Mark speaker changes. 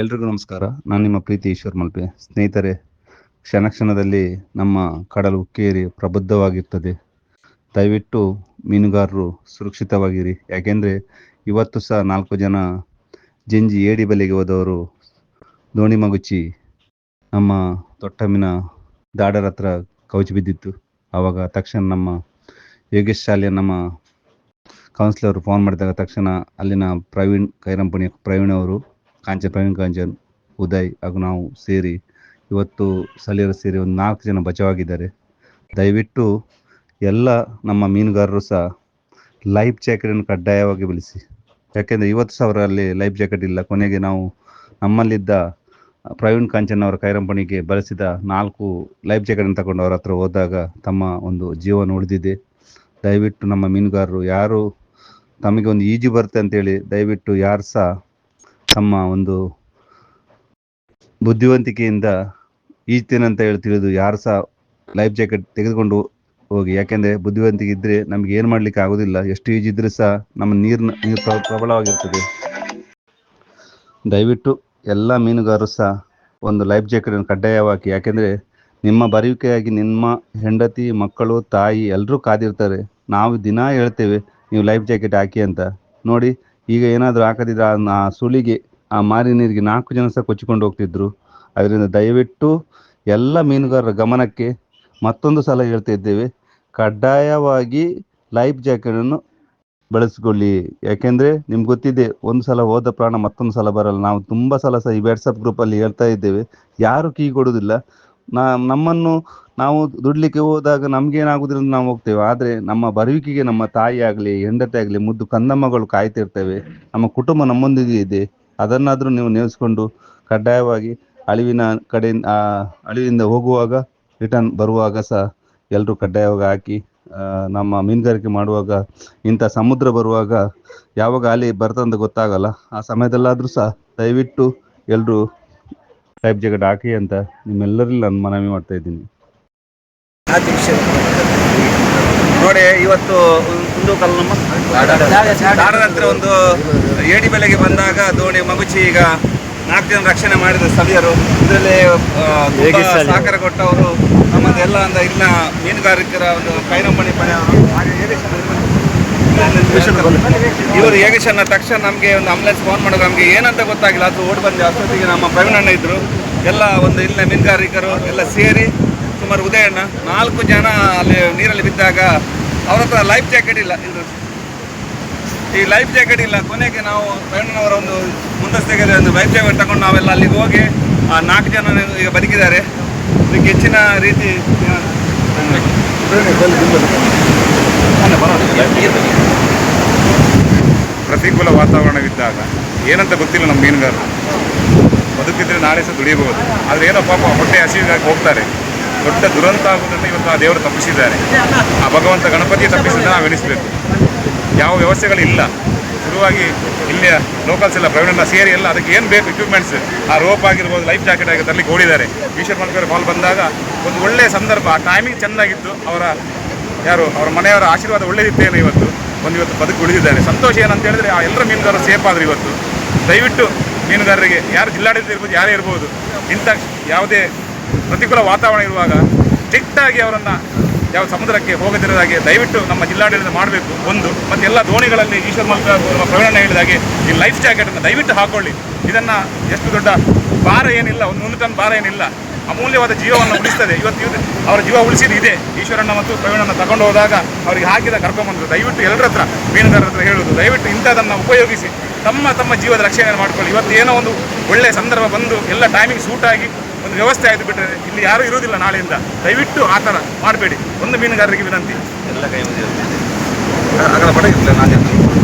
Speaker 1: ಎಲ್ರಿಗೂ ನಮಸ್ಕಾರ. ನಾನು ನಿಮ್ಮ ಪ್ರೀತಿ ಈಶ್ವರ್ ಮಲ್ಪೆ. ಸ್ನೇಹಿತರೆ, ಕ್ಷಣ ಕ್ಷಣದಲ್ಲಿ ನಮ್ಮ ಕಡಲು ಉಕ್ಕೇರಿ ಪ್ರಬುದ್ಧವಾಗಿರ್ತದೆ. ದಯವಿಟ್ಟು ಮೀನುಗಾರರು ಸುರಕ್ಷಿತವಾಗಿರಿ. ಯಾಕೆಂದರೆ ಇವತ್ತು ಸಹ ನಾಲ್ಕು ಜನ ಜಿಂಜಿ ಏಡಿ ಬಲೆಗೆ ಹೋದವರು ದೋಣಿ ಮಗುಚಿ ನಮ್ಮ ತೊಟ್ಟಮಿನ ದಾಡರ ಹತ್ರ ಕವಚಿ ಬಿದ್ದಿತ್ತು. ಆವಾಗ ತಕ್ಷಣ ನಮ್ಮ ಯೋಗೇಶ್ ಶಾಲೆಯ ನಮ್ಮ ಕೌನ್ಸಿಲರ್ ಫೋನ್ ಮಾಡಿದಾಗ ತಕ್ಷಣ ಅಲ್ಲಿನ ಪ್ರವೀಣ್ ಕೈರಂಪಣಿ ಪ್ರವೀಣ್ ಅವರು ಕಾಂಚನ್ ಪ್ರವೀಣ್ ಕಾಂಚನ್ ಉದಯ್ ಹಾಗೂ ನಾವು ಸೇರಿ ಇವತ್ತು ಸ್ಥಳೀಯರು ಸೇರಿ ಒಂದು ನಾಲ್ಕು ಜನ ಬಚಾವಾಗಿದ್ದಾರೆ. ದಯವಿಟ್ಟು ಎಲ್ಲ ನಮ್ಮ ಮೀನುಗಾರರು ಸಹ ಲೈಫ್ ಜಾಕೆಟನ್ನು ಕಡ್ಡಾಯವಾಗಿ ಬಳಸಿ ಯಾಕೆಂದರೆ ಇವತ್ತು ಸಾವಿರ ಅವರಲ್ಲಿ ಲೈಫ್ ಜಾಕೆಟ್ ಇಲ್ಲ. ಕೊನೆಗೆ ನಾವು ನಮ್ಮಲ್ಲಿದ್ದ ಪ್ರವೀಣ್ ಕಾಂಚನ್ ಅವರ ಕೈರಂಪಣಿಗೆ ಬಳಸಿದ ನಾಲ್ಕು ಲೈಫ್ ಜಾಕೆಟನ್ನು ತಗೊಂಡು ಅವರ ಹತ್ರ ಹೋದಾಗ ತಮ್ಮ ಒಂದು ಜೀವನ ಉಳಿದಿದೆ. ದಯವಿಟ್ಟು ನಮ್ಮ ಮೀನುಗಾರರು, ಯಾರು ತಮಗೆ ಒಂದು ಈಜು ಬರುತ್ತೆ ಅಂತೇಳಿ ದಯವಿಟ್ಟು ಯಾರು ಸಹ ತಮ್ಮ ಒಂದು ಬುದ್ಧಿವಂತಿಕೆಯಿಂದ ಈಜ್ತೇನಂತ ಹೇಳಿ ತಿಳಿದು ಯಾರು ಸಹ ಲೈಫ್ ಜಾಕೆಟ್ ತೆಗೆದುಕೊಂಡು ಹೋಗಿ. ಯಾಕೆಂದರೆ ಬುದ್ಧಿವಂತಿಕೆ ಇದ್ದರೆ ನಮ್ಗೆ ಏನು ಮಾಡ್ಲಿಕ್ಕೆ ಆಗೋದಿಲ್ಲ. ಎಷ್ಟು ಈಜಿದ್ರೆ ಸಹ ನಮ್ಮ ನೀರಿನ, ನೀರು ಪ್ರ- ಪ್ರಬಲವಾಗಿರ್ತದೆ. ದಯವಿಟ್ಟು ಎಲ್ಲ ಮೀನುಗಾರರು ಸಹ ಒಂದು ಲೈಫ್ ಜಾಕೆಟನ್ನು ಕಡ್ಡಾಯವಾಗಿ, ಯಾಕೆಂದರೆ ನಿಮ್ಮ ಬರುವಿಕೆಯಾಗಿ ನಿಮ್ಮ ಹೆಂಡತಿ, ಮಕ್ಕಳು, ತಾಯಿ ಎಲ್ಲರೂ ಕಾದಿರ್ತಾರೆ. ನಾವು ದಿನಾ ಹೇಳ್ತೇವೆ, ನೀವು ಲೈಫ್ ಜಾಕೆಟ್ ಹಾಕಿ ಅಂತ. ನೋಡಿ ಈಗ ಏನಾದರೂ ಹಾಕದಿದ್ರೆ ಆ ಸುಳಿಗೆ ಆ ಮಾರಿ ನೀರಿಗೆ ನಾಲ್ಕು ಜನ ಸಹ ಕೊಚ್ಚಿಕೊಂಡು ಹೋಗ್ತಿದ್ರು. ಅದರಿಂದ ದಯವಿಟ್ಟು ಎಲ್ಲ ಮೀನುಗಾರರ ಗಮನಕ್ಕೆ ಮತ್ತೊಂದು ಸಲ ಹೇಳ್ತಾ ಇದ್ದೇವೆ, ಕಡ್ಡಾಯವಾಗಿ ಲೈಫ್ ಜಾಕೆಟನ್ನು ಬಳಸಿಕೊಳ್ಳಿ. ಯಾಕೆಂದರೆ ನಿಮ್ಗೆ ಗೊತ್ತಿದೆ, ಒಂದು ಸಲ ಹೋದ ಪ್ರಾಣ ಮತ್ತೊಂದು ಸಲ ಬರಲ್ಲ. ನಾವು ತುಂಬ ಸಲ ಸಹ ಈ ವಾಟ್ಸಪ್ ಗ್ರೂಪಲ್ಲಿ ಹೇಳ್ತಾ ಇದ್ದೇವೆ, ಯಾರು ಕೀ ಕೊಡುವುದಿಲ್ಲ. ನಾ, ನಮ್ಮನ್ನು ನಾವು ದುಡ್ಲಿಕ್ಕೆ ಹೋದಾಗ ನಮ್ಗೇನಾಗುದಿಲ್ಲ ನಾವು ಹೋಗ್ತೇವೆ. ಆದ್ರೆ ನಮ್ಮ ಬರುವಿಕೆಗೆ ನಮ್ಮ ತಾಯಿ ಆಗಲಿ, ಹೆಂಡತಿ ಆಗಲಿ, ಮುದ್ದು ಕಂದಮ್ಮಗಳು ಕಾಯ್ತಿರ್ತೇವೆ. ನಮ್ಮ ಕುಟುಂಬ ನಮ್ಮೊಂದಿಗೆ ಇದೆ. ಅದನ್ನಾದರೂ ನೀವು ನೆನೆಸ್ಕೊಂಡು ಕಡ್ಡಾಯವಾಗಿ ಅಳಿವಿನ ಕಡೆ ಆ ಅಳಿವಿಂದ ಹೋಗುವಾಗ ರಿಟರ್ನ್ ಬರುವಾಗ ಸಹ ಎಲ್ಲರೂ ಕಡ್ಡಾಯವಾಗಿ ಹಾಕಿ ನಮ್ಮ ಮೀನುಗಾರಿಕೆ ಮಾಡುವಾಗ, ಇಂಥ ಸಮುದ್ರ ಬರುವಾಗ ಯಾವಾಗ ಅಲೆ ಬರ್ತಂತ ಗೊತ್ತಾಗಲ್ಲ. ಆ ಸಮಯದಲ್ಲಾದರೂ ಸಹ ದಯವಿಟ್ಟು ಎಲ್ಲರೂ ಟೈಪ್ ಜಾಕೆಟ್ ಹಾಕಿ ಅಂತ ನಿಮ್ಮೆಲ್ಲರಲ್ಲಿ ನಾನು ಮನವಿ ಮಾಡ್ತಾ ಇದ್ದೀನಿ.
Speaker 2: ನೋಡಿ ಇವತ್ತು ಒಂದು ಕಲ್ ನಮ್ಮ ದಾಡದ ಹತ್ರ ಒಂದು ಏಡಿ ಬೆಲೆಗೆ ಬಂದಾಗ ದೋಣಿ ಮಗುಚಿ ಈಗ ನಾಲ್ಕು ಜನ ರಕ್ಷಣೆ ಮಾಡಿದ ಸ್ಥಳೀಯರು. ಇದರಲ್ಲಿ ಸಹಕಾರ ಕೊಟ್ಟವರು ನಮ್ಮದೆಲ್ಲ ಒಂದು ಇಲ್ಲಿನ ಮೀನುಗಾರಿಕರ ಒಂದು ಕೈರಂಬಣಿ ಇವರು ಯೋಗೇಶನ್ನ ತಕ್ಷಣ ನಮಗೆ ಒಂದು ಆಂಬುಲೆನ್ಸ್ ಫೋನ್ ಮಾಡೋದು ನಮಗೆ ಏನಂತ ಗೊತ್ತಾಗಿಲ್ಲ. ಅದು ಓಡಿ ಬಂದು. ಅಷ್ಟೊತ್ತಿಗೆ ನಮ್ಮ ಪ್ರವೀಣ್ ಇದ್ದರು ಇದ್ರು. ಎಲ್ಲ ಒಂದು ಇಲ್ಲಿನ ಮೀನುಗಾರಿಕರು ಎಲ್ಲ ಸೇರಿ ಸುಮಾರು ಉದಯಣ್ಣ. ನಾಲ್ಕು ಜನ ಅಲ್ಲಿ ನೀರಲ್ಲಿ ಬಿದ್ದಾಗ ಅವ್ರ ಹತ್ರ ಲೈಫ್ ಜಾಕೆಟ್ ಇಲ್ಲ. ಇದು ಈ ಲೈಫ್ ಜಾಕೆಟ್ ಇಲ್ಲ. ಕೊನೆಗೆ ನಾವು ಪ್ರವೀಣನವರ ಒಂದು ಮುಂದಸ್ತೆಗೆ ಒಂದು ಲೈಫ್ ಜಾಕೆಟ್ ತಗೊಂಡು ನಾವೆಲ್ಲ ಅಲ್ಲಿಗೆ ಹೋಗಿ ಆ ನಾಲ್ಕು ಜನ ಈಗ ಬದುಕಿದ್ದಾರೆ. ಇದಕ್ಕೆ ಹೆಚ್ಚಿನ ರೀತಿ,
Speaker 3: ಪ್ರತಿಕೂಲ ವಾತಾವರಣವಿದ್ದಾಗ ಏನಂತ ಗೊತ್ತಿಲ್ಲ ನಮ್ಮ ಮೀನುಗಾರರು. ಬದುಕಿದ್ರೆ ನಾಳೆ ಸಹ ದುಡಿಯಬಹುದು. ಆದರೆ ಏನೋ ಪಾಪ ಹೊಟ್ಟೆ ಹಸಿವಾಗಿ ಹೋಗ್ತಾರೆ. ದೊಡ್ಡ ದುರಂತ ಆಗುವುದನ್ನು ಇವತ್ತು ಆ ದೇವರು ತಪ್ಪಿಸಿದ್ದಾರೆ. ಆ ಭಗವಂತ ಗಣಪತಿ ತಪ್ಪಿಸಿದ್ದ ನಾವು ಎಣಿಸಬೇಕು. ಯಾವ ವ್ಯವಸ್ಥೆಗಳಿಲ್ಲ. ಶುರುವಾಗಿ ಇಲ್ಲಿಯ ಲೋಕಲ್ಸ್ ಎಲ್ಲ ಪ್ರವೀಣ ಸೇರಿ ಎಲ್ಲ ಅದಕ್ಕೆ ಏನು ಬೇಕು ಇಕ್ವಿಪ್ಮೆಂಟ್ಸ್ ಆ ರೋಪ್ ಆಗಿರ್ಬೋದು ಲೈಫ್ ಜಾಕೆಟ್ ಆಗಿ ತರಲಿಕ್ಕೆ ಓಡಿದ್ದಾರೆ. ಈಶ್ವರ್ ಮಲ್ಕರ್ ಬಾಲ್ ಬಂದಾಗ ಒಂದು ಒಳ್ಳೆಯ ಸಂದರ್ಭ. ಆ ಟೈಮಿಂಗ್ ಚೆನ್ನಾಗಿತ್ತು. ಅವರ ಯಾರು? ಅವರ ಮನೆಯವರ ಆಶೀರ್ವಾದ ಒಳ್ಳೆಯದಿತ್ತೇನು ಇವತ್ತು ಒಂದು ಇವತ್ತು ಬದುಕು ಉಳಿದಿದ್ದಾರೆ. ಸಂತೋಷ ಏನಂತ ಹೇಳಿದ್ರೆ ಆ ಎಲ್ಲರ ಮೀನುಗಾರರು ಸೇಫ್ ಆದರು ಇವತ್ತು. ದಯವಿಟ್ಟು ಮೀನುಗಾರರಿಗೆ ಯಾರು ಜಿಲ್ಲಾಡಳಿತ ಇರ್ಬೋದು, ಯಾರೇ ಇರ್ಬೋದು, ಇಂಥ ಯಾವುದೇ ಪ್ರತಿಕೂಲ ವಾತಾವರಣ ಇರುವಾಗ ಸ್ಟ್ರಿಕ್ಟಾಗಿ ಅವರನ್ನು ಯಾವ ಸಮುದ್ರಕ್ಕೆ ಹೋಗದಿರೋದಾಗೆ ದಯವಿಟ್ಟು ನಮ್ಮ ಜಿಲ್ಲಾಡಳಿತ ಮಾಡಬೇಕು ಒಂದು. ಮತ್ತು ಎಲ್ಲ ದೋಣಿಗಳಲ್ಲಿ ಈಶ್ವರ್ ಮಲ್ಕ ಪ್ರವೀಣ ಹೇಳಿದಾಗೆ ಈ ಲೈಫ್ ಜಾಕೆಟನ್ನು ದಯವಿಟ್ಟು ಹಾಕೊಳ್ಳಿ. ಇದನ್ನು ಎಷ್ಟು ದೊಡ್ಡ ಭಾರ ಏನಿಲ್ಲ, ಒಂದು ಒಂದು ಟನ್ ಭಾರ ಏನಿಲ್ಲ. ಅಮೂಲ್ಯವಾದ ಜೀವವನ್ನು ಉಳಿಸ್ತದೆ. ಇವತ್ತು ಅವರ ಜೀವ ಉಳಿಸಿದ ಇದೆ. ಈಶ್ವರಣ್ಣ ಮತ್ತು ಪ್ರವೀಣನ ತಗೊಂಡು ಹೋದಾಗ ಅವರಿಗೆ ಹಾಕಿದ ಕರ್ಕೊಂಬಂದರು ದಯವಿಟ್ಟು ಎಲ್ಲರ ಹತ್ರ, ಮೀನುಗಾರರ ಹತ್ರ ಹೇಳೋದು ದಯವಿಟ್ಟು ಇಂಥದನ್ನು ಉಪಯೋಗಿಸಿ ತಮ್ಮ ತಮ್ಮ ಜೀವದ ರಕ್ಷಣೆಯನ್ನು ಮಾಡ್ಕೊಳ್ಳಿ. ಇವತ್ತು ಏನೋ ಒಂದು ಒಳ್ಳೆಯ ಸಂದರ್ಭ ಬಂದು ಎಲ್ಲ ಟೈಮಿಂಗ್ ಸೂಟಾಗಿ ಒಂದು ವ್ಯವಸ್ಥೆ ಆಯ್ತು ಬಿಟ್ಟರೆ ಇಲ್ಲಿ ಯಾರೂ ಇರುವುದಿಲ್ಲ ನಾಳೆಯಿಂದ. ದಯವಿಟ್ಟು ಆ ಥರ ಮಾಡಬೇಡಿ. ಒಂದು ಮೀನುಗಾರರಿಗೆ ವಿನಂತಿ.
Speaker 2: ಎಲ್ಲ ಕೈ ಅಗಲ ಪಡಗಿಲ್ಲ ನಾನು.